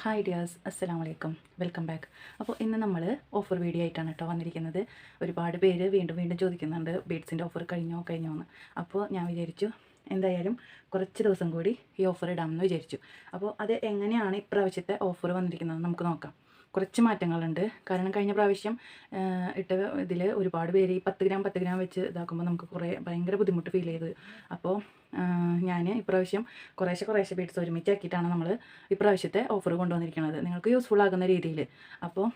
Hi Diaz അസ്സലാം വലൈക്കും welcome back അപ്പോൾ ഇന്ന് നമ്മൾ ഓഫർ വീഡിയോ ആയിട്ടാണ് കേട്ടോ വന്നിരിക്കുന്നത്. ഒരുപാട് പേര് വീണ്ടും വീണ്ടും ചോദിക്കുന്നുണ്ട് ബീഡ്സിന്റെ ഓഫർ കഴിഞ്ഞോ കഴിഞ്ഞോ എന്ന്. അപ്പോൾ ഞാൻ വിചാരിച്ചു എന്തായാലും കുറച്ച് ദിവസം കൂടി ഈ ഓഫർ ഇടാമെന്ന് വിചാരിച്ചു. അപ്പോൾ അത് എങ്ങനെയാണ് ഇപ്രാവശ്യത്തെ ഓഫർ വന്നിരിക്കുന്നത് നമുക്ക് നോക്കാം. കുറച്ച് മാറ്റങ്ങളുണ്ട്. കാരണം കഴിഞ്ഞ പ്രാവശ്യം ഇട്ട ഇതിൽ ഒരുപാട് പേര് ഈ പത്ത് ഗ്രാം പത്ത് ഗ്രാം വെച്ച് ഇതാക്കുമ്പോൾ നമുക്ക് കുറേ ഭയങ്കര ബുദ്ധിമുട്ട് ഫീൽ ചെയ്ത്. അപ്പോൾ ഞാൻ ഇപ്രാവശ്യം കുറേശ്ശെ കുറേശ്ശെ ബീഡ്സ് ഒരുമിച്ചാക്കിയിട്ടാണ് നമ്മൾ ഇപ്രാവശ്യത്തെ ഓഫർ കൊണ്ടുവന്നിരിക്കുന്നത് നിങ്ങൾക്ക് യൂസ്ഫുൾ ആകുന്ന രീതിയിൽ അപ്പോൾ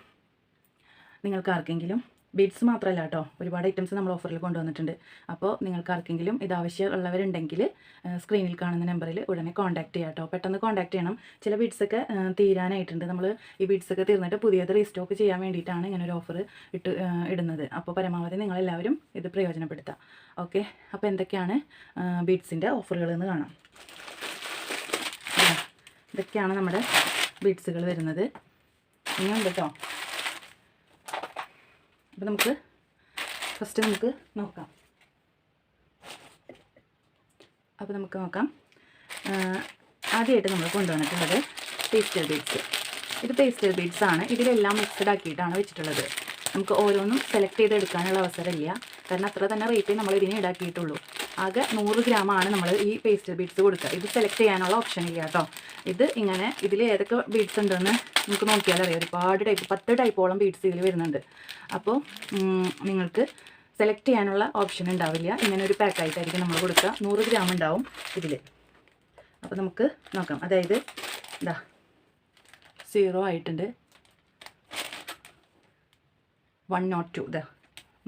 നിങ്ങൾക്ക് ആർക്കെങ്കിലും ബീഡ്സ് മാത്രമല്ല കേട്ടോ. ഒരുപാട് ഐറ്റംസ് നമ്മൾ ഓഫറിൽ കൊണ്ടുവന്നിട്ടുണ്ട്. അപ്പോൾ നിങ്ങൾക്ക് ആർക്കെങ്കിലും ഇത് ആവശ്യമുള്ളവരുണ്ടെങ്കിൽ സ്ക്രീനിൽ കാണുന്ന നമ്പറിൽ ഉടനെ കോൺടാക്ട് ചെയ്യാം കേട്ടോ. പെട്ടെന്ന് കോൺടാക്ട് ചെയ്യണം. ചില ബീഡ്സൊക്കെ തീരാനായിട്ടുണ്ട്. നമ്മൾ ഈ ബീഡ്സൊക്കെ തീർന്നിട്ട് പുതിയത് റീസ്റ്റോക്ക് ചെയ്യാൻ വേണ്ടിയിട്ടാണ് ഇങ്ങനെ ഒരു ഓഫർ ഇട്ട് ഇടുന്നത്. അപ്പോൾ പരമാവധി നിങ്ങളെല്ലാവരും ഇത് പ്രയോജനപ്പെടുത്താം. ഓക്കെ അപ്പോൾ എന്തൊക്കെയാണ് ബീഡ്സിന്റെ ഓഫറുകൾ എന്ന് കാണാം. ഇതാ, ഇതൊക്കെയാണ് നമ്മുടെ ബീഡ്സുകൾ വരുന്നത്. ഇനിയുണ്ട് കേട്ടോ. അപ്പോൾ നമുക്ക് ഫസ്റ്റ് നമുക്ക് നോക്കാം. അപ്പോൾ നമുക്ക് നോക്കാം. ആദ്യമായിട്ട് നമ്മൾ കൊണ്ടുവന്നിട്ടുള്ളത് പേസ്റ്റൽ ബീഡ്സ് ഇത് പേസ്റ്റൽ ബീഡ്സ് ആണ്. ഇതിലെല്ലാം മിക്സഡ് ആക്കിയിട്ടാണ് വെച്ചിട്ടുള്ളത്. നമുക്ക് ഓരോന്നും സെലക്ട് ചെയ്ത് എടുക്കാനുള്ള അവസരമില്ല കാരണം അത്ര തന്നെ റേറ്റ് നമ്മൾ ഇതിനെ ഈടാക്കിയിട്ടുള്ളൂ. ആകെ നൂറ് ഗ്രാമാണ് നമ്മൾ ഈ പേസ്റ്റ് ബീഡ്സ് കൊടുക്കുക. ഇത് സെലക്ട് ചെയ്യാനുള്ള ഓപ്ഷൻ ഇല്ല കേട്ടോ. ഇത് ഇങ്ങനെ ഇതിൽ ഏതൊക്കെ ബീഡ്സ് ഉണ്ടെന്ന് നമുക്ക് നോക്കിയാൽ അറിയാം. ഒരുപാട് ടൈപ്പ് പത്ത് ടൈപ്പോളം ബീഡ്സ് ഇതിൽ വരുന്നുണ്ട്. അപ്പോൾ നിങ്ങൾക്ക് സെലക്ട് ചെയ്യാനുള്ള ഓപ്ഷൻ ഉണ്ടാവില്ല. ഇങ്ങനെ ഒരു പാക്കായിട്ടായിരിക്കും നമ്മൾ കൊടുക്കുക. നൂറ് ഗ്രാം ഉണ്ടാവും ഇതിൽ അപ്പോൾ നമുക്ക് നോക്കാം. അതായത് ഇതാ സീറോ ആയിട്ടുണ്ട്. വൺ നോട്ട് ടു ഇതാ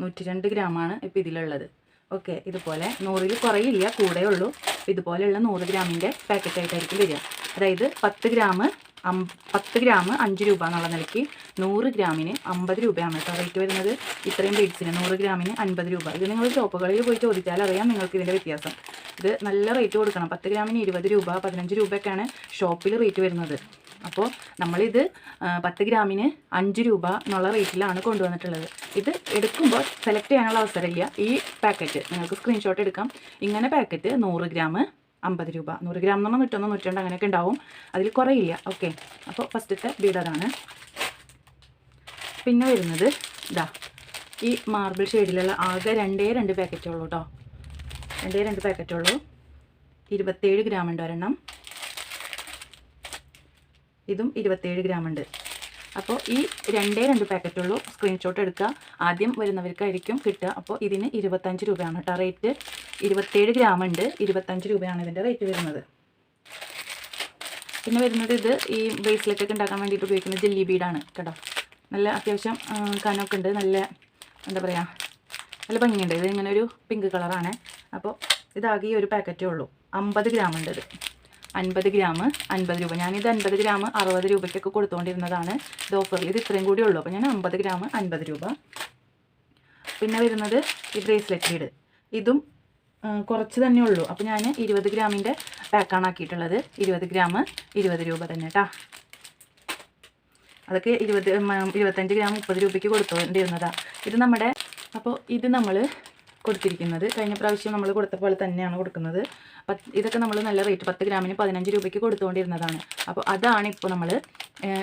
നൂറ്റി രണ്ട് ഗ്രാമാണ് ഇപ്പോൾ ഇതിലുള്ളത്. ഓക്കെ ഇതുപോലെ നൂറിൽ കുറയില്ല കൂടെ ഉള്ളൂ. ഇതുപോലെയുള്ള നൂറ് ഗ്രാമിന്റെ പാക്കറ്റ് ആയിട്ടായിരിക്കും വരിക. അതായത് പത്ത് ഗ്രാം അം പത്ത് ഗ്രാം അഞ്ച് രൂപ എന്നുള്ള നിലയ്ക്ക് നൂറ് ഗ്രാമിന് അമ്പത് രൂപയാണ് കേട്ടോ റേറ്റ് വരുന്നത്. ഇത്രയും ബീഡ്സിന് നൂറ് ഗ്രാമിന് അൻപത് രൂപ. ഇത് നിങ്ങൾ ഷോപ്പുകളിൽ പോയി ചോദിച്ചാൽ അറിയാം നിങ്ങൾക്ക് ഇതിന്റെ വ്യത്യാസം. ഇത് നല്ല റേറ്റ് കൊടുക്കണം. പത്ത് ഗ്രാമിന് ഇരുപത് രൂപ പതിനഞ്ച് രൂപയൊക്കെയാണ് ഷോപ്പിൽ റേറ്റ് വരുന്നത്. അപ്പോൾ നമ്മളിത് പത്ത് ഗ്രാമിന് അഞ്ച് രൂപ എന്നുള്ള റേറ്റിലാണ് കൊണ്ടുവന്നിട്ടുള്ളത്. ഇത് എടുക്കുമ്പോൾ സെലക്ട് ചെയ്യാനുള്ള അവസരമില്ല. ഈ പാക്കറ്റ് നിങ്ങൾക്ക് സ്ക്രീൻഷോട്ട് എടുക്കാം. ഇങ്ങനെ പാക്കറ്റ് നൂറ് ഗ്രാം അമ്പത് രൂപ. നൂറ് ഗ്രാം എന്ന് പറഞ്ഞാൽ നൂറ്റൊന്ന് നൂറ്റിരണ്ട് അങ്ങനെയൊക്കെ ഉണ്ടാവും. അതിൽ കുറയില്ല. ഓക്കെ അപ്പോൾ ഫസ്റ്റത്തെ ബീഡ് അതാണ് പിന്നെ വരുന്നത് ഇതാ ഈ മാർബിൾ ഷെയ്ഡിലുള്ള ആകെ രണ്ടേ രണ്ട് പാക്കറ്റുള്ളൂ കേട്ടോ രണ്ടേ രണ്ട് പാക്കറ്റുള്ളൂ ഇരുപത്തേഴ് ഗ്രാം ഉണ്ട് ഒരെണ്ണം. ഇതും ഇരുപത്തേഴ് ഗ്രാം ഉണ്ട്. അപ്പോൾ ഈ രണ്ടേ രണ്ട് പാക്കറ്റുള്ളൂ സ്ക്രീൻഷോട്ട് എടുക്കുക. ആദ്യം വരുന്നവർക്കായിരിക്കും കിട്ടുക. അപ്പോൾ ഇതിന് ഇരുപത്തഞ്ച് രൂപയാണ് കേട്ടോ റേറ്റ് ഇരുപത്തേഴ് ഗ്രാം ഉണ്ട്. ഇരുപത്തഞ്ച് രൂപയാണ് ഇതിന്റെ റേറ്റ് വരുന്നത്. പിന്നെ വരുന്നത് ഇത് ഈ ബ്രേസ്ലെറ്റ് ഒക്കെ ഉണ്ടാക്കാൻ വേണ്ടിയിട്ട് ഉപയോഗിക്കുന്ന ജെല്ലി ബീഡാണ് കേട്ടോ. നല്ല അത്യാവശ്യം കനമൊക്കെ ഉണ്ട്. നല്ല എന്താ പറയുക നല്ല ഭംഗിയുണ്ട്. ഇത് ഇങ്ങനെ ഒരു പിങ്ക് കളറാണ് അപ്പോൾ ഇതാകെ ഈ ഒരു പാക്കറ്റേ ഉള്ളൂ. അമ്പത് ഗ്രാം ഉണ്ട് ഇത്. അൻപത് ഗ്രാം അൻപത് രൂപ. ഞാനിത് അൻപത് ഗ്രാം അറുപത് രൂപയ്ക്കൊക്കെ കൊടുത്തുകൊണ്ടിരുന്നതാണ് ഇത് ഓഫറിൽ ഇത് ഇത്രയും കൂടി ഉള്ളൂ. അപ്പോൾ ഞാൻ അമ്പത് ഗ്രാം അൻപത് രൂപ. പിന്നെ വരുന്നത് ഈ ബ്രേസ്ലെറ്റ് ലീഡ് ഇതും. കുറച്ച് തന്നെ ഉള്ളൂ. അപ്പോൾ ഞാൻ ഇരുപത് ഗ്രാമിന്റെ പാക്കാണ് ആക്കിയിട്ടുള്ളത്. ഇരുപത് ഗ്രാം ഇരുപത് രൂപ തന്നെ കേട്ടോ അതൊക്കെ ഇരുപത് ഇരുപത്തഞ്ച് ഗ്രാം മുപ്പത് രൂപയ്ക്ക് കൊടുത്തുകൊണ്ടിരുന്നതാണ് ഇത് നമ്മുടെ അപ്പോൾ ഇത് നമ്മൾ കൊടുത്തിരിക്കുന്നത്. കഴിഞ്ഞ പ്രാവശ്യം നമ്മൾ കൊടുത്ത പോലെ തന്നെയാണ് കൊടുക്കുന്നത്. ഇതൊക്കെ നമ്മൾ നല്ല റേറ്റ് പത്ത് ഗ്രാമിന് പതിനഞ്ച് രൂപയ്ക്ക് കൊടുത്തുകൊണ്ടിരുന്നതാണ് അപ്പോൾ അതാണ് ഇപ്പോൾ നമ്മൾ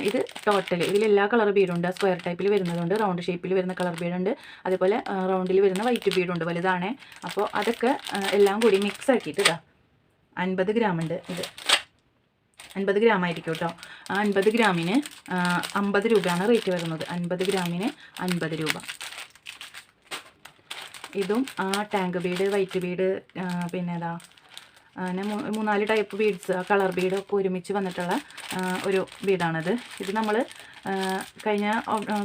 ഇത് ടോട്ടൽ ഇതിൽ എല്ലാ കളർ ബീഡുണ്ട് സ്ക്വയർ ടൈപ്പിൽ വരുന്നതുണ്ട് റൗണ്ട് ഷേപ്പിൽ വരുന്ന കളർ ബീഡുണ്ട് അതേപോലെ റൗണ്ടിൽ വരുന്ന വൈറ്റ് ബീഡുണ്ട് വലുതാണ്. അപ്പോൾ അതൊക്കെ എല്ലാം കൂടി മിക്സ് ആക്കിയിട്ട് ഇതാ അൻപത് ഉണ്ട് ഇത്. അൻപത് ഗ്രാം ആയിരിക്കും കേട്ടോ. ആ അൻപത് ഗ്രാമിന് അമ്പത് രൂപയാണ് റേറ്റ് വരുന്നത്. അൻപത് ഗ്രാമിന് അൻപത് രൂപ. ഇതും ആ ടാങ്ക് ബീഡ് വൈറ്റ് ബീഡ് പിന്നെ ഏതാ മൂന്നാൽ ടൈപ്പ് ബീഡ്സ് ആ കളർ ബീഡൊക്കെ ഒരുമിച്ച് വന്നിട്ടുള്ള ഒരു ബീഡാണിത്. ഇത് നമ്മൾ കഴിഞ്ഞ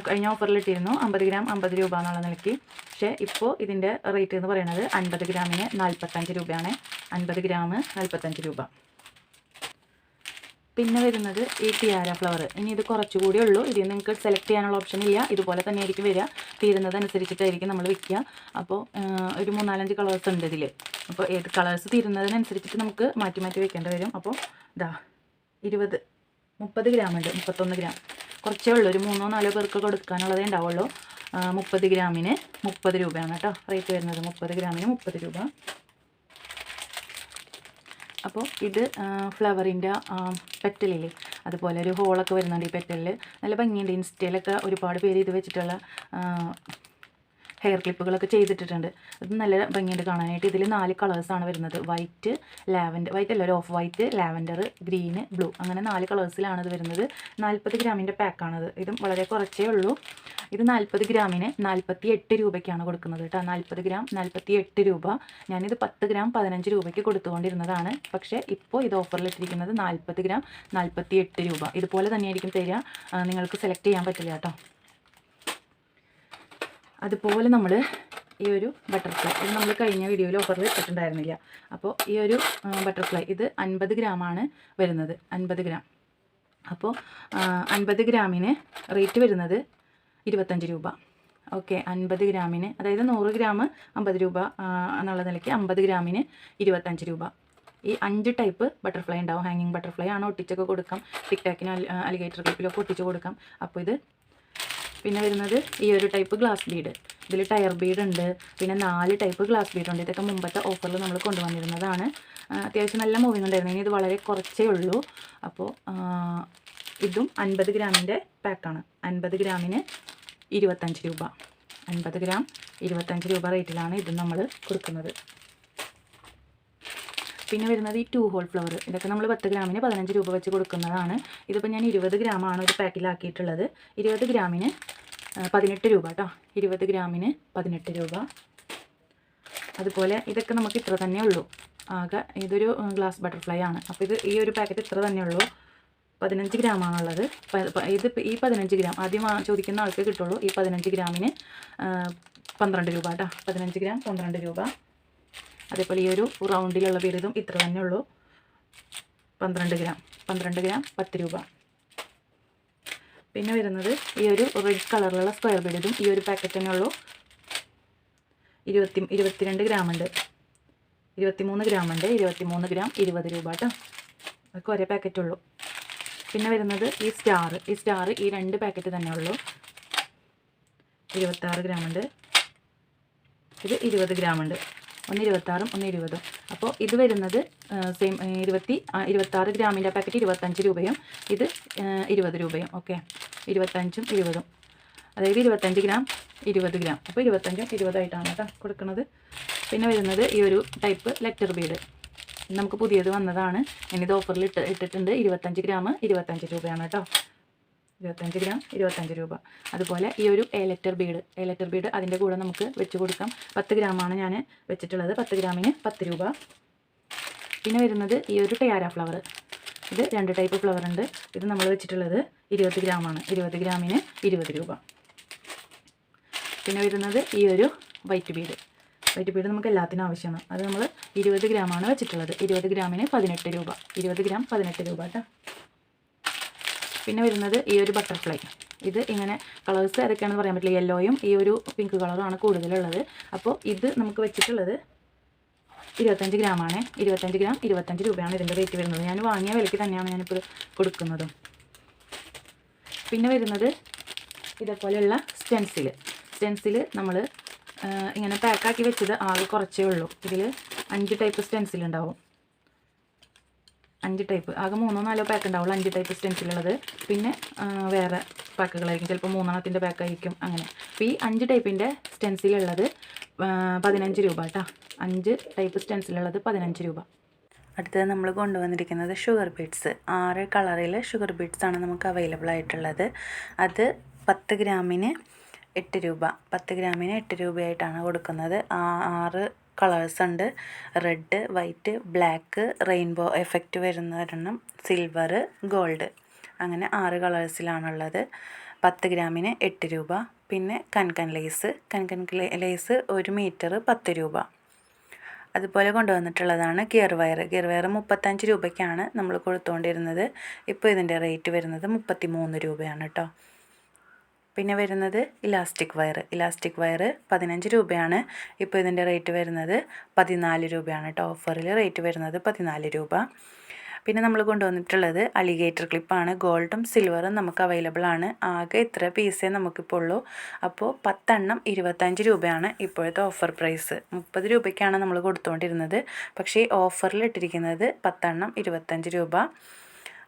കഴിഞ്ഞ ഓഫറിൽ ഇട്ടിരുന്നു അമ്പത് ഗ്രാം അമ്പത് രൂപ എന്നുള്ള നിലയ്ക്ക്. പക്ഷേ ഇപ്പോൾ ഇതിന്റെ റേറ്റ് എന്ന് പറയുന്നത് അൻപത് ഗ്രാമിന് നാൽപ്പത്തഞ്ച് രൂപയാണ്. അൻപത് ഗ്രാം നാൽപ്പത്തഞ്ച് രൂപ. പിന്നെ വരുന്നത് ഈ ടിയാര ഫ്ലവർ ഇനി ഇത് കുറച്ചുകൂടി ഉള്ളൂ. ഇതിൽ നിങ്ങൾക്ക് സെലക്ട് ചെയ്യാനുള്ള ഓപ്ഷൻ ഇല്ല. ഇതുപോലെ തന്നെ ആയിരിക്കും വരിക. തീരുന്നതനുസരിച്ചിട്ടായിരിക്കും നമ്മൾ വിൽക്കുക അപ്പോൾ ഒരു മൂന്നാലഞ്ച് കളേഴ്സ് ഉണ്ട് ഇതിൽ അപ്പോൾ ഏത് കളേഴ്സ് തീരുന്നതിനനുസരിച്ചിട്ട് നമുക്ക് മാറ്റി മാറ്റി വെക്കേണ്ടി വരും. അപ്പോൾ ഇതാ ഇരുപത് മുപ്പത് ഗ്രാം ഉണ്ട്. മുപ്പത്തൊന്ന് ഗ്രാം കുറച്ചേ ഉള്ളൂ. ഒരു മൂന്നോ നാലോ പേർക്ക് കൊടുക്കാനുള്ളതേ ഉണ്ടാവുള്ളൂ. മുപ്പത് ഗ്രാമിന് മുപ്പത് രൂപയാണ് കേട്ടോ. റേറ്റ് വരുന്നത് മുപ്പത് ഗ്രാമിന് മുപ്പത് രൂപ. അപ്പോൾ ഇത് ഫ്ലവറിന്റെ പെറ്റലില്ലേ? അതുപോലെ ഒരു ഹോളൊക്കെ വരുന്നുണ്ട് ഈ പെറ്റലിൽ നല്ല ഭംഗിയുണ്ട്. ഇൻസ്റ്റയിലൊക്കെ ഒരുപാട് പേര് ഇത് വെച്ചിട്ടുള്ള ഹെയർ ക്ലിപ്പുകളൊക്കെ ചെയ്തിട്ടിട്ടുണ്ട്. അത് നല്ല ഭംഗിയുണ്ട് കാണാനായിട്ട് ഇതിൽ നാല് കളേഴ്സാണ് വരുന്നത്. വൈറ്റ് ലാവൻഡർ വൈറ്റ് അല്ല ഒരു off white lavender green blue അങ്ങനെ നാല് കളേഴ്സിലാണ് ഇത് വരുന്നത്. നാൽപ്പത് ഗ്രാമിന്റെ പാക്കാണത് ഇതും. വളരെ കുറച്ചേ ഉള്ളൂ. ഇത് നാൽപ്പത് ഗ്രാമിന് നാൽപ്പത്തി എട്ട് രൂപയ്ക്കാണ് കൊടുക്കുന്നത് കേട്ടോ. നാൽപ്പത് ഗ്രാം നാൽപ്പത്തി എട്ട് രൂപ. ഞാനിത് പത്ത് ഗ്രാം പതിനഞ്ച് രൂപയ്ക്ക് കൊടുത്തുകൊണ്ടിരുന്നതാണ്. പക്ഷേ ഇപ്പോൾ ഇത് ഓഫറിലിട്ടിരിക്കുന്നത് നാൽപ്പത് ഗ്രാം നാൽപ്പത്തി എട്ട് രൂപ. ഇതുപോലെ തന്നെയായിരിക്കും തരിക. നിങ്ങൾക്ക് സെലക്ട് ചെയ്യാൻ പറ്റില്ല കേട്ടോ. അതുപോലെ നമ്മൾ ഈ ഒരു ബട്ടർഫ്ലൈ ഇത് നമ്മൾ കഴിഞ്ഞ വീഡിയോയിൽ ഓഫറിൽ ഇട്ടിട്ടുണ്ടായിരുന്നില്ല അപ്പോൾ ഈ ഒരു ബട്ടർഫ്ലൈ ഇത് അൻപത് ഗ്രാമാണ് വരുന്നത്. അൻപത് ഗ്രാം. അപ്പോൾ അൻപത് ഗ്രാമിന് റേറ്റ് വരുന്നത് ഇരുപത്തഞ്ച് രൂപ. ഓക്കെ അൻപത് ഗ്രാമിന് അതായത് നൂറ് ഗ്രാം അമ്പത് രൂപ എന്നുള്ള നിലയ്ക്ക് അമ്പത് ഗ്രാമിന് ഇരുപത്തഞ്ച് രൂപ. ഈ അഞ്ച് ടൈപ്പ് ബട്ടർഫ്ലൈ ഉണ്ടാവും. ഹാങ്ങിങ് ബട്ടർഫ്ലൈ ആണ് ഒട്ടിച്ചൊക്കെ കൊടുക്കാം. ടിക് ടാക്കിന് അലിഗേറ്റർ ക്ലിപ്പിലൊക്കെ ഒട്ടിച്ച് കൊടുക്കാം. അപ്പോൾ ഇത് പിന്നെ വരുന്നത് ഈ ഒരു ടൈപ്പ് ഗ്ലാസ് ബീഡ് ഇതിൽ ടയർ ബീഡ് ഉണ്ട്. പിന്നെ നാല് ടൈപ്പ് ഗ്ലാസ് ബീഡ് ഉണ്ട്. ഇതൊക്കെ മുമ്പത്തെ ഓഫറിൽ നമ്മൾ കൊണ്ടുവന്നിരുന്നതാണ്. അത്യാവശ്യം നല്ല മൂവിങ് ഉണ്ടായിരുന്നു. ഇനി ഇത് വളരെ കുറച്ചേ ഉള്ളൂ. അപ്പോൾ ഇതും അൻപത് ഗ്രാമിന്റെ പാക്കാണ് അൻപത് ഗ്രാമിന് ഇരുപത്തഞ്ച് രൂപ. അൻപത് ഗ്രാം ഇരുപത്തഞ്ച് രൂപ റേറ്റിലാണ് ഇത് നമ്മൾ കൊടുക്കുന്നത്. പിന്നെ വരുന്നത് ഈ ടു ഹോൾ ഫ്ലവർ ഇതൊക്കെ നമ്മൾ പത്ത് ഗ്രാമിന് പതിനഞ്ച് രൂപ വെച്ച് കൊടുക്കുന്നതാണ്. ഇതിപ്പോൾ ഞാൻ ഇരുപത് ഗ്രാമാണ് ഒരു പാക്കിലാക്കിയിട്ടുള്ളത്. ഇരുപത് ഗ്രാമിന് പതിനെട്ട് രൂപ കേട്ടോ ഇരുപത് ഗ്രാമിന് പതിനെട്ട് രൂപ. അതുപോലെ ഇതൊക്കെ നമുക്ക് ഇത്ര തന്നെ ഉള്ളൂ. ആകെ ഇതൊരു ഗ്ലാസ് ബട്ടർഫ്ലൈ ആണ്. അപ്പോൾ ഇത് ഈ ഒരു പാക്കറ്റ് ഇത്ര തന്നെ ഉള്ളൂ. പതിനഞ്ച് ഗ്രാമാണുള്ളത്. ഇത് ഈ പതിനഞ്ച് ഗ്രാം ആദ്യം ചോദിക്കുന്ന ആൾക്ക് കിട്ടുള്ളൂ. ഈ പതിനഞ്ച് ഗ്രാമിന് പന്ത്രണ്ട് രൂപ കേട്ടോ പതിനഞ്ച് ഗ്രാം പന്ത്രണ്ട് രൂപ. അതേപോലെ ഈ ഒരു റൗണ്ടിലുള്ള ബിരുദം ഇത്ര തന്നെ ഉള്ളൂ. പന്ത്രണ്ട് ഗ്രാം. പന്ത്രണ്ട് ഗ്രാം പത്ത് രൂപ. പിന്നെ വരുന്നത് ഈ ഒരു റെഡ് കളറിലുള്ള സ്ക്വയർ ബീഡും ഈ ഒരു പാക്കറ്റ് തന്നെ ഉള്ളൂ. ഇരുപത്തി ഇരുപത്തിരണ്ട് ഗ്രാം ഉണ്ട്. ഇരുപത്തിമൂന്ന് ഗ്രാം ഉണ്ട്. ഇരുപത്തിമൂന്ന് ഗ്രാം ഇരുപത് രൂപ കേട്ടോ. അതൊക്കെ ഒരേ പാക്കറ്റ് ഉള്ളൂ. പിന്നെ വരുന്നത് ഈ സ്റ്റാർ ഈ സ്റ്റാർ ഈ രണ്ട് പാക്കറ്റ് തന്നെ ഉള്ളൂ. ഇരുപത്താറ് ഗ്രാം ഉണ്ട്. ഇത് ഇരുപത് ഗ്രാം ഉണ്ട്. ഒന്ന് ഇരുപത്താറും ഒന്ന് ഇരുപതും അപ്പോൾ ഇത് വരുന്നത് സെയിം ഇരുപത്തി ഇരുപത്താറ് ഗ്രാമിന്റെ പാക്കറ്റ് ഇരുപത്തഞ്ച് രൂപയും ഇത് ഇരുപത് രൂപയും ഓക്കെ ഇരുപത്തഞ്ചും ഇരുപതും. അതായത് ഇരുപത്തഞ്ച് ഗ്രാം ഇരുപത് ഗ്രാം. അപ്പോൾ ഇരുപത്തഞ്ചും ഇരുപതായിട്ടാണ് കേട്ടോ കൊടുക്കുന്നത് പിന്നെ വരുന്നത് ഈ ഒരു ടൈപ്പ് ലെറ്റർ ബീഡ് നമുക്ക് പുതിയത് വന്നതാണ്. ഇനിഇത് ഓഫറിൽ ഇട്ട് ഇട്ടിട്ടുണ്ട്. ഇരുപത്തഞ്ച് ഗ്രാം ഇരുപത്തഞ്ച് രൂപയാണ് കേട്ടോ. ഇരുപത്തഞ്ച് ഗ്രാം ഇരുപത്തഞ്ച് രൂപ. അതുപോലെ ഈ ഒരു A letter bead A letter bead അതിന്റെ കൂടെ നമുക്ക് വെച്ച് കൊടുക്കാം. പത്ത് ഗ്രാമാണ് ഞാൻ വെച്ചിട്ടുള്ളത്. പത്ത് ഗ്രാമിന് പത്ത് രൂപ. പിന്നെ വരുന്നത് ഈ ഒരു ടയാര ഫ്ലവർ ഇത് രണ്ട് ടൈപ്പ് ഫ്ലവർ ഉണ്ട്. ഇത് നമ്മൾ വെച്ചിട്ടുള്ളത് ഇരുപത് ഗ്രാമാണ് ഇരുപത് ഗ്രാമിന് ഇരുപത് രൂപ. പിന്നെ വരുന്നത് ഈ ഒരു വൈറ്റ് ബീഡ് വൈറ്റ് ബീഡ് നമുക്ക് എല്ലാത്തിനും ആവശ്യമാണ്. അത് നമ്മൾ ഇരുപത് ഗ്രാമാണ് വെച്ചിട്ടുള്ളത്. ഇരുപത് ഗ്രാമിന് പതിനെട്ട് രൂപ. ഇരുപത് ഗ്രാം പതിനെട്ട് രൂപ കേട്ടോ പിന്നെ വരുന്നത് ഈ ഒരു ബട്ടർഫ്ലൈ ഇത് ഇങ്ങനെ കളേഴ്സ് ഏതൊക്കെയാണെന്ന് പറയാൻ പറ്റില്ല. യെല്ലോയും ഈ ഒരു പിങ്ക് കളറുമാണ് കൂടുതലുള്ളത്. അപ്പോൾ ഇത് നമുക്ക് വെച്ചിട്ടുള്ളത് ഇരുപത്തഞ്ച് ഗ്രാമാണ് ഇരുപത്തഞ്ച് ഗ്രാം ഇരുപത്തഞ്ച് രൂപയാണ് ഇതിന്റെ റേറ്റ് വരുന്നത്. ഞാൻ വാങ്ങിയ വിലയ്ക്ക് തന്നെയാണ് ഞാനിപ്പോൾ കൊടുക്കുന്നതും. പിന്നെ വരുന്നത് ഇതേപോലെയുള്ള സ്റ്റെൻസിൽ സ്റ്റെൻസിൽ നമ്മൾ ഇങ്ങനെ പാക്കാക്കി വെച്ചത് ആകെ കുറച്ചേ ഉള്ളൂ. ഇതിൽ അഞ്ച് ടൈപ്പ് സ്റ്റെൻസിൽ ഉണ്ടാവും. അഞ്ച് ടൈപ്പ് ആകെ മൂന്നോ നാലോ പാക്ക് ഉണ്ടാവുള്ളൂ അഞ്ച് ടൈപ്പ് സ്റ്റെൻസിലുള്ളത് പിന്നെ വേറെ പാക്കുകളായിരിക്കും ചിലപ്പോൾ മൂന്നെണ്ണത്തിന്റെ പാക്കായിരിക്കും അങ്ങനെ. അപ്പോൾ ഈ അഞ്ച് ടൈപ്പിന്റെ സ്റ്റെൻസിലുള്ളത് പതിനഞ്ച് രൂപ കേട്ടോ അഞ്ച് ടൈപ്പ് സ്റ്റെൻസിലുള്ളത് പതിനഞ്ച് രൂപ. അടുത്തത് നമ്മൾ കൊണ്ടുവന്നിരിക്കുന്നത് ഷുഗർ ബീഡ്സ് ആറ് കളറിൽ ഷുഗർ ബീഡ്സ് ആണ് നമുക്ക് അവൈലബിൾ ആയിട്ടുള്ളത്. അത് പത്ത് ഗ്രാമിന് എട്ട് രൂപ. പത്ത് ഗ്രാമിന് എട്ട് രൂപയായിട്ടാണ് കൊടുക്കുന്നത്. ആറ് കളേഴ്സ് ഉണ്ട്. Red white black rainbow effect വരുന്ന ഒരെണ്ണം സിൽവർ ഗോൾഡ് അങ്ങനെ ആറ് കളേഴ്സിലാണുള്ളത് പത്ത് ഗ്രാമിന് എട്ട് രൂപ. പിന്നെ കൻകൻ ലേസ് കൻകൻ ലേസ് ഒരു മീറ്റർ പത്ത് രൂപ. അതുപോലെ കൊണ്ടുവന്നിട്ടുള്ളതാണ് ഗിയർ വയർ ഗിയർ വയർ മുപ്പത്തഞ്ച് രൂപയ്ക്കാണ് നമ്മൾ കൊടുത്തുകൊണ്ടിരുന്നത് ഇപ്പോൾ ഇതിന്റെ റേറ്റ് വരുന്നത് മുപ്പത്തി മൂന്ന് രൂപയാണ് കേട്ടോ പിന്നെ വരുന്നത് ഇലാസ്റ്റിക് വയർ ഇലാസ്റ്റിക് വയർ പതിനഞ്ച് രൂപയാണ്. ഇപ്പോൾ ഇതിന്റെ റേറ്റ് വരുന്നത് പതിനാല് രൂപയാണ് കേട്ടോ. ഓഫറിൽ റേറ്റ് വരുന്നത് പതിനാല് രൂപ. പിന്നെ നമ്മൾ കൊണ്ടുവന്നിട്ടുള്ളത് അലിഗേറ്റർ ക്ലിപ്പാണ്. ഗോൾഡും സിൽവറും നമുക്ക് അവൈലബിൾ ആണ്. ആകെ ഇത്ര പീസേ നമുക്കിപ്പോൾ ഉള്ളൂ. അപ്പോൾ പത്തെണ്ണം ഇരുപത്തഞ്ച് രൂപയാണ് ഇപ്പോഴത്തെ ഓഫർ പ്രൈസ്. മുപ്പത് രൂപയ്ക്കാണ് നമ്മൾ കൊടുത്തുകൊണ്ടിരുന്നത് പക്ഷേ ഓഫറിൽ ഇട്ടിരിക്കുന്നത് പത്തെണ്ണം ഇരുപത്തഞ്ച് രൂപ.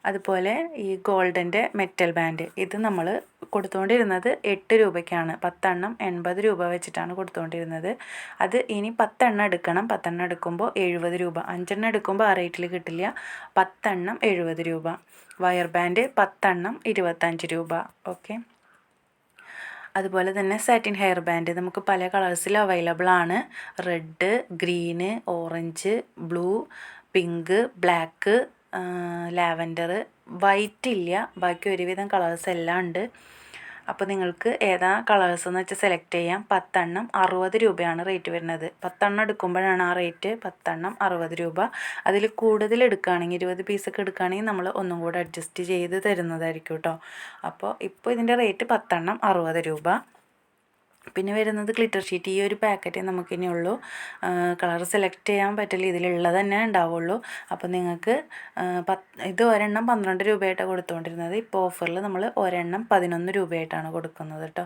അതുപോലെ ഈ ഗോൾഡന്റെ മെറ്റൽ ബാൻഡ് ഇത് നമ്മൾ കൊടുത്തുകൊണ്ടിരുന്നത് എട്ട് രൂപയ്ക്കാണ്. പത്തെണ്ണം എൺപത് രൂപ വെച്ചിട്ടാണ് കൊടുത്തുകൊണ്ടിരുന്നത്. അത് ഇനി പത്തെണ്ണം എടുക്കണം. പത്തെണ്ണം എടുക്കുമ്പോൾ എഴുപത് രൂപ. അഞ്ചെണ്ണം എടുക്കുമ്പോൾ ആ റേറ്റിൽ കിട്ടില്ല. പത്തെണ്ണം എഴുപത് രൂപ. വയർ ബാൻഡ് പത്തെണ്ണം ഇരുപത്തഞ്ച് രൂപ. ഓക്കെ. അതുപോലെ തന്നെ സാറ്റിൻ ഹെയർ ബാൻഡ് നമുക്ക് പല കളേഴ്സിൽ അവൈലബിൾ ആണ്. Red green orange blue pink black lavender white ഇല്ല. ബാക്കി ഒരുവിധം കളേഴ്സ് എല്ലാം ഉണ്ട്. അപ്പോൾ നിങ്ങൾക്ക് ഏതാ കളേഴ്സ് എന്ന് വെച്ചാൽ സെലക്ട് ചെയ്യാം. പത്തെണ്ണം അറുപത് രൂപയാണ് റേറ്റ് വരുന്നത്. പത്തെണ്ണം എടുക്കുമ്പോഴാണ് ആ റേറ്റ് പത്തെണ്ണം അറുപത് രൂപ. അതിൽ കൂടുതൽ എടുക്കുകയാണെങ്കിൽ ഇരുപത് പീസൊക്കെ എടുക്കുകയാണെങ്കിൽ നമ്മൾ ഒന്നും കൂടെ അഡ്ജസ്റ്റ് ചെയ്ത് തരുന്നതായിരിക്കും കേട്ടോ അപ്പോൾ ഇപ്പോൾ ഇതിന്റെ റേറ്റ് പത്തെണ്ണം അറുപത് രൂപ. പിന്നെ വരുന്നത് ഗ്ലിറ്റർ ഷീറ്റ് ഈ ഒരു പാക്കറ്റേ നമുക്കിനി ഉള്ളൂ. കളർ സെലക്ട് ചെയ്യാൻ പറ്റില്ല. ഇതിലുള്ളത് തന്നെ ഉണ്ടാവുള്ളൂ. അപ്പോൾ നിങ്ങൾക്ക് പത്ത് ഇത് ഒരെണ്ണം പന്ത്രണ്ട് രൂപയായിട്ടാണ് കൊടുത്തുകൊണ്ടിരുന്നത് ഇപ്പോൾ ഓഫറിൽ നമ്മൾ ഒരെണ്ണം പതിനൊന്ന് രൂപയായിട്ടാണ് കൊടുക്കുന്നത് കേട്ടോ.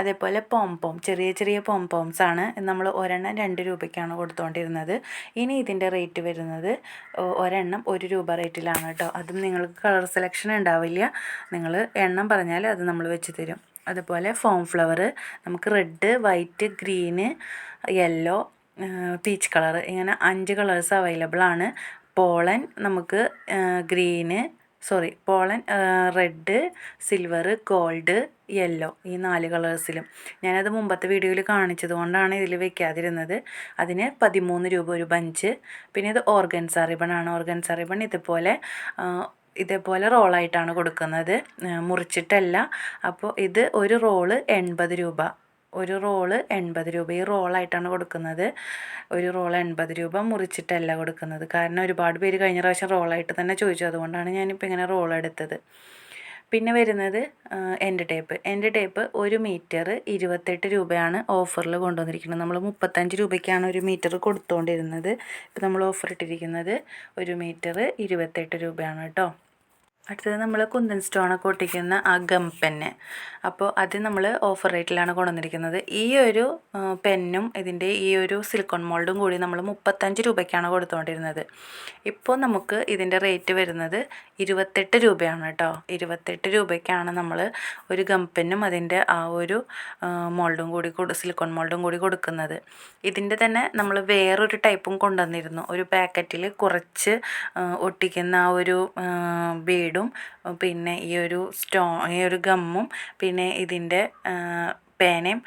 അതേപോലെ പോംപോം ചെറിയ ചെറിയ പോംപോംസ് ആണ് നമ്മൾ ഒരെണ്ണം രണ്ട് രൂപയ്ക്കാണ് കൊടുത്തുകൊണ്ടിരുന്നത് ഇനി ഇതിന്റെ റേറ്റ് വരുന്നത് ഒരെണ്ണം ഒരു രൂപ റേറ്റിലാണ് കേട്ടോ. അതും നിങ്ങൾക്ക് കളർ സെലക്ഷൻ ഉണ്ടാവില്ല. നിങ്ങൾ എണ്ണം പറഞ്ഞാൽ അത് നമ്മൾ വെച്ച് തരും. അതുപോലെ ഫോം ഫ്ലവർ നമുക്ക് red white green yellow peach colour ഇങ്ങനെ അഞ്ച് കളേഴ്സ് അവൈലബിൾ ആണ്. പോളൻ നമുക്ക് green sorry pollen red silver gold yellow ഈ നാല് കളേഴ്സിലും ഞാനത് മുമ്പത്തെ വീഡിയോയിൽ കാണിച്ചത് കൊണ്ടാണ് ഇതിൽ വെക്കാതിരുന്നത്. അതിന് പതിമൂന്ന് രൂപ ഒരു ബഞ്ച് പിന്നെ ഇത് ഓർഗൻസ റിബൺ ആണ്. ഓർഗൻസ റിബൺ ഇതുപോലെ ഇതേപോലെ റോളായിട്ടാണ് കൊടുക്കുന്നത്. മുറിച്ചിട്ടല്ല. അപ്പോൾ ഇത് ഒരു റോൾ എൺപത് രൂപ. ഒരു റോൾ എൺപത് രൂപ. ഈ റോളായിട്ടാണ് കൊടുക്കുന്നത്. ഒരു റോൾ എൺപത് രൂപ മുറിച്ചിട്ടല്ല കൊടുക്കുന്നത്. കാരണം ഒരുപാട് പേര് കഴിഞ്ഞ പ്രാവശ്യം റോളായിട്ട് തന്നെ ചോദിച്ചു. അതുകൊണ്ടാണ് ഞാനിപ്പോൾ ഇങ്ങനെ റോൾ എടുത്തത്. പിന്നെ വരുന്നത് എന്റെ ടേപ്പ്. എന്റെ ടേപ്പ് ഒരു മീറ്റർ ഇരുപത്തെട്ട് രൂപയാണ് ഓഫറിൽ കൊണ്ടുവന്നിരിക്കുന്നത്. നമ്മൾ മുപ്പത്തഞ്ച് രൂപയ്ക്കാണ് ഒരു മീറ്റർ കൊടുത്തുകൊണ്ടിരുന്നത് ഇപ്പോൾ നമ്മൾ ഓഫർ ഇട്ടിരിക്കുന്നത് ഒരു മീറ്റർ ഇരുപത്തെട്ട് രൂപയാണ് കേട്ടോ. അടുത്തത് നമ്മൾ കുന്തൻ സ്റ്റോണൊക്കെ ഒട്ടിക്കുന്ന ആ ഗം പെന്ന്. അപ്പോൾ അത് നമ്മൾ ഓഫർ റേറ്റിലാണ് കൊണ്ടുവന്നിരിക്കുന്നത്. ഈ ഒരു പെന്നും ഇതിന്റെ ഈ ഒരു സിലിക്കോൺ മോൾഡും കൂടി നമ്മൾ മുപ്പത്തഞ്ച് രൂപയ്ക്കാണ് കൊടുത്തുകൊണ്ടിരുന്നത് ഇപ്പോൾ നമുക്ക് ഇതിന്റെ റേറ്റ് വരുന്നത് ഇരുപത്തെട്ട് രൂപയാണ് കേട്ടോ. ഇരുപത്തെട്ട് രൂപയ്ക്കാണ് നമ്മൾ ഒരു ഗം പെന്നും അതിന്റെ ആ ഒരു മോൾഡും കൂടി സിലിക്കോൺ മോൾഡും കൂടി കൊടുക്കുന്നത്. ഇതിന്റെ തന്നെ നമ്മൾ വേറൊരു ടൈപ്പും കൊണ്ടുവന്നിരുന്നു. ഒരു പാക്കറ്റിൽ കുറച്ച് ഒട്ടിക്കുന്ന ആ ഒരു ബീഡും ഷെയ്ഡും പിന്നെ ഈ ഒരു സ്റ്റോ ഈ ഒരു ഗമ്മും പിന്നെ ഇതിന്റെ പേനയും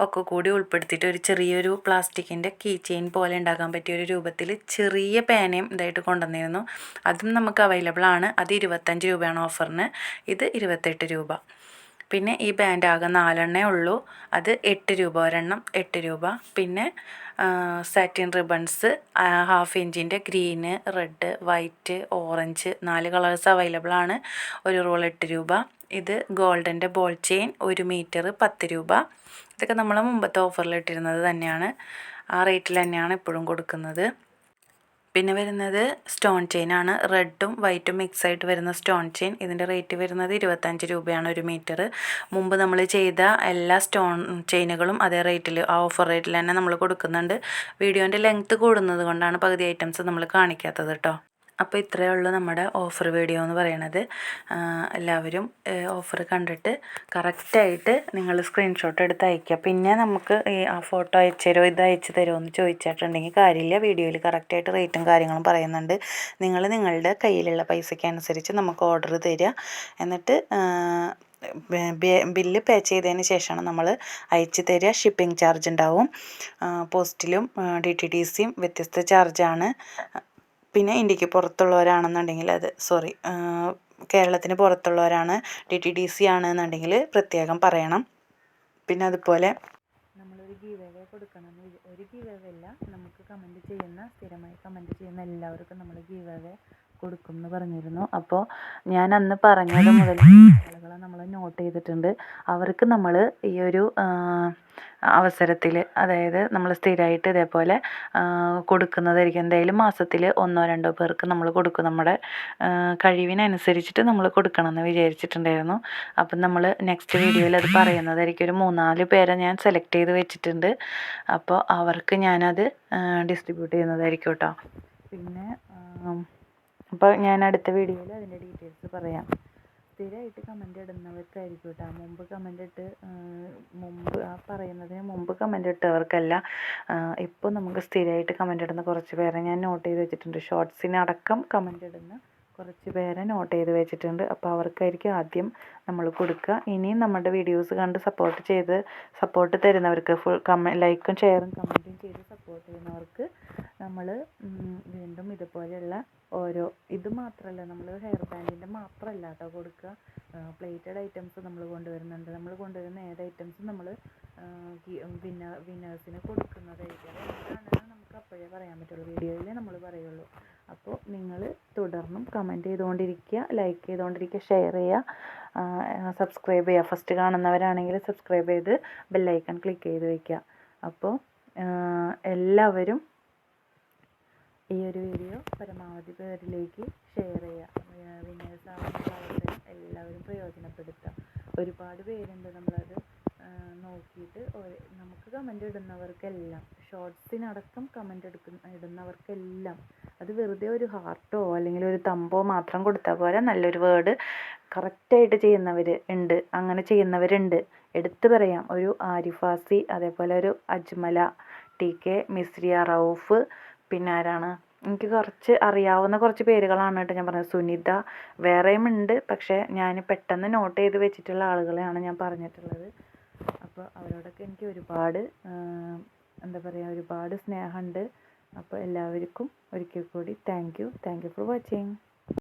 ഒക്കെ കൂടി ഉൾപ്പെടുത്തിയിട്ട് ഒരു ചെറിയൊരു പ്ലാസ്റ്റിക്കിന്റെ കീ ചെയിൻ പോലെ ഉണ്ടാക്കാൻ പറ്റിയ ഒരു രൂപത്തിൽ ചെറിയ പേനയും ഇതായിട്ട് കൊണ്ടുവന്നിരുന്നു. അതും നമുക്ക് അവൈലബിൾ ആണ്. അത് ഇരുപത്തഞ്ച് രൂപയാണ് ഓഫറിന് ഇത് ഇരുപത്തെട്ട് രൂപ. പിന്നെ ഈ ബാൻഡ് ആകെ നാലെണ്ണേ ഉള്ളൂ. അത് എട്ട് രൂപ ഒരെണ്ണം എട്ട് രൂപ. പിന്നെ സാറ്റിൻ റിബൺസ് ഹാഫ് ഇഞ്ചിന്റെ ഗ്രീന് റെഡ് വൈറ്റ് ഓറഞ്ച് നാല് കളേഴ്സ് അവൈലബിൾ ആണ്. ഒരു റോൾ എട്ട് രൂപ. ഇത് ഗോൾഡന്റെ ബോൾ ചെയിൻ ഒരു മീറ്റർ പത്ത് രൂപ. ഇതൊക്കെ നമ്മൾ മുമ്പത്തെ ഓഫറിൽ ഇട്ടിരുന്നത് തന്നെയാണ്. ആ റേറ്റിൽ തന്നെയാണ് ഇപ്പോഴും കൊടുക്കുന്നത്. പിന്നെ വരുന്നത് സ്റ്റോൺ ചെയിൻ ആണ്. റെഡും വൈറ്റും മിക്സ് ആയിട്ട് വരുന്ന സ്റ്റോൺ ചെയിൻ. ഇതിന്റെ റേറ്റ് വരുന്നത് ഇരുപത്തഞ്ച് രൂപയാണ് ഒരു മീറ്റർ മുമ്പ് നമ്മൾ ചെയ്ത എല്ലാ സ്റ്റോൺ ചെയിനുകളും അതേ റേറ്റിൽ ആ ഓഫർ റേറ്റിൽ തന്നെ നമ്മൾ കൊടുക്കുന്നുണ്ട്. വീഡിയോന്റെ ലെങ്ത്ത് കൂടുന്നത് കൊണ്ടാണ് പകുതി ഐറ്റംസ് നമ്മൾ കാണിക്കാത്തത് കേട്ടോ അപ്പോൾ ഇത്രയേ ഉള്ളൂ നമ്മുടെ ഓഫർ വീഡിയോ എന്ന് പറയണത്. എല്ലാവരും ഓഫർ കണ്ടിട്ട് കറക്റ്റായിട്ട് നിങ്ങൾ സ്ക്രീൻഷോട്ട് എടുത്ത് അയയ്ക്കുക. പിന്നെ നമുക്ക് ഈ ആ ഫോട്ടോ അയച്ചു തരുമോ ഇത് അയച്ചു തരുമോ എന്ന് ചോദിച്ചിട്ടുണ്ടെങ്കിൽ കാര്യമില്ല. വീഡിയോയിൽ കറക്റ്റായിട്ട് റേറ്റും കാര്യങ്ങളും പറയുന്നുണ്ട്. നിങ്ങൾ നിങ്ങളുടെ കയ്യിലുള്ള പൈസയ്ക്ക് അനുസരിച്ച് നമുക്ക് ഓർഡർ തരിക. എന്നിട്ട് ബില്ല് പേ ചെയ്തതിന് ശേഷമാണ് നമ്മൾ അയച്ചു തരിക. ഷിപ്പിംഗ് ചാർജ് ഉണ്ടാവും. പോസ്റ്റിലും ഡി ടി ഡി സിയും വ്യത്യസ്ത ചാർജാണ് പിന്നെ ഇന്ത്യയ്ക്ക് പുറത്തുള്ളവരാണെന്നുണ്ടെങ്കിൽ അത് സോറി കേരളത്തിന് പുറത്തുള്ളവരാണ് ഡി ടി ഡി സി ആണെന്നുണ്ടെങ്കിൽ പ്രത്യേകം പറയണം. പിന്നെ അതുപോലെ നമ്മളൊരു ഗീവ് കൊടുക്കണം ഒരു ഗീവ് അല്ല നമുക്ക് കമന്റ് ചെയ്യുന്ന സ്ഥിരമായി കമന്റ് ചെയ്യുന്ന എല്ലാവർക്കും നമ്മൾ ഗീവ് കൊടുക്കും എന്ന് പറഞ്ഞിരുന്നു. അപ്പോൾ ഞാൻ അന്ന് പറഞ്ഞത് മുതൽ ആളുകളെ നമ്മൾ നോട്ട് ചെയ്തിട്ടുണ്ട്. അവർക്ക് നമ്മൾ ഈ ഒരു അവസരത്തിൽ അതായത് നമ്മൾ സ്ഥിരമായിട്ട് ഇതേപോലെ കൊടുക്കുന്നതായിരിക്കും. എന്തായാലും മാസത്തിൽ ഒന്നോ രണ്ടോ പേർക്ക് നമ്മൾ കൊടുക്കും. നമ്മുടെ കഴിവിനനുസരിച്ചിട്ട് നമ്മൾ കൊടുക്കണമെന്ന് വിചാരിച്ചിട്ടുണ്ടായിരുന്നു. അപ്പം നമ്മൾ നെക്സ്റ്റ് വീഡിയോയിൽ അത് പറയുന്നതായിരിക്കും. ഒരു മൂന്നാൽ പേരെ ഞാൻ സെലക്ട് ചെയ്ത് വെച്ചിട്ടുണ്ട്. അപ്പോൾ അവർക്ക് ഞാനത് ഡിസ്ട്രിബ്യൂട്ട് ചെയ്യുന്നതായിരിക്കും കേട്ടോ പിന്നെ അപ്പോൾ ഞാൻ അടുത്ത വീഡിയോയിൽ അതിന്റെ ഡീറ്റെയിൽസ് പറയാം. സ്ഥിരമായിട്ട് കമന്റ് ഇടുന്നവർക്കായിരിക്കും കേട്ടോ മുമ്പ് കമന്റ് ഇട്ട് മുമ്പ് ആ പറയുന്നതിന് മുമ്പ് കമന്റ് ഇട്ടവർക്കല്ല ഇപ്പോൾ നമുക്ക് സ്ഥിരമായിട്ട് കമന്റ് ഇടുന്ന കുറച്ച് പേരെ ഞാൻ നോട്ട് ചെയ്ത് വെച്ചിട്ടുണ്ട്. ഷോർട്സിനടക്കം കമന്റ് ഇടുന്ന കുറച്ച് പേരെ നോട്ട് ചെയ്ത് വെച്ചിട്ടുണ്ട്. അപ്പോൾ അവർക്കായിരിക്കും ആദ്യം നമ്മൾ കൊടുക്കുക. ഇനിയും നമ്മുടെ വീഡിയോസ് കണ്ട് സപ്പോർട്ട് ചെയ്ത് സപ്പോർട്ട് തരുന്നവർക്ക് ഫുൾ കമ ലൈക്കും ഷെയറും കമന്റും ചെയ്ത് സപ്പോർട്ട് ചെയ്യുന്നവർക്ക് നമ്മൾ വീണ്ടും ഇതുപോലെയുള്ള ഓരോ ഇത് മാത്രമല്ല നമ്മൾ ഹെയർ ബാൻഡിന്റെ മാത്രമല്ല കേട്ടോ കൊടുക്കുക പ്ലേറ്റഡ് ഐറ്റംസ് നമ്മൾ കൊണ്ടുവരുന്നുണ്ട്. നമ്മൾ കൊണ്ടുവരുന്ന ഏത് ഐറ്റംസും നമ്മൾ വിന്നർ വിന്നേഴ്സിന് കൊടുക്കുന്നതായിരിക്കും എന്താണെന്ന് നമുക്ക് അപ്പോഴേ പറയാൻ പറ്റുള്ളൂ. വീഡിയോയിൽ നമ്മൾ പറയുള്ളൂ. അപ്പോൾ നിങ്ങൾ തുടർന്നും കമന്റ് ചെയ്തുകൊണ്ടിരിക്കുക ലൈക്ക് ചെയ്തുകൊണ്ടിരിക്കുക ഷെയർ ചെയ്യുക സബ്സ്ക്രൈബ് ചെയ്യുക. ഫസ്റ്റ് കാണുന്നവരാണെങ്കിൽ സബ്സ്ക്രൈബ് ചെയ്ത് ബെല്ലൈക്കൺ ക്ലിക്ക് ചെയ്ത് വയ്ക്കുക അപ്പോൾ എല്ലാവരും ഈ ഒരു വീഡിയോ പരമാവധി പേരിലേക്ക് ഷെയർ ചെയ്യുക. അവസരം എല്ലാവരും പ്രയോജനപ്പെടുത്തുക. ഒരുപാട് പേരുണ്ട് നമ്മളത് നോക്കിയിട്ട് നമുക്ക് കമന്റ് ഇടുന്നവർക്കെല്ലാം ഷോർട്സിനടക്കം കമന്റ് എടുക്കുന്ന ഇടുന്നവർക്കെല്ലാം അത് വെറുതെ ഒരു ഹാർട്ടോ അല്ലെങ്കിൽ ഒരു തമ്പോ മാത്രം കൊടുത്താൽ പോരാ നല്ലൊരു വേർഡ് കറക്റ്റായിട്ട് ചെയ്യുന്നവർ ഉണ്ട് അങ്ങനെ ചെയ്യുന്നവരുണ്ട്. എടുത്തു പറയാം. ഒരു ആരിഫാസി അതേപോലെ ഒരു അജ്മല ടി കെ മിസ്രിയ റൌഫ് പിന്നെ ആരാണ് എനിക്ക് കുറച്ച് അറിയാവുന്ന കുറച്ച് പേരുകളാണ് കേട്ടോ ഞാൻ പറഞ്ഞത്. സുനിത വേറെയും ഉണ്ട്. പക്ഷേ ഞാൻ പെട്ടെന്ന് നോട്ട് ചെയ്ത് വെച്ചിട്ടുള്ള ആളുകളെയാണ് ഞാൻ പറഞ്ഞിട്ടുള്ളത്. അപ്പോൾ അവരോടൊക്കെ എനിക്ക് ഒരുപാട് എന്താ പറയുക ഒരുപാട് സ്നേഹമുണ്ട്. അപ്പോൾ എല്ലാവർക്കും ഒരിക്കൽ കൂടി thank you thank you for watching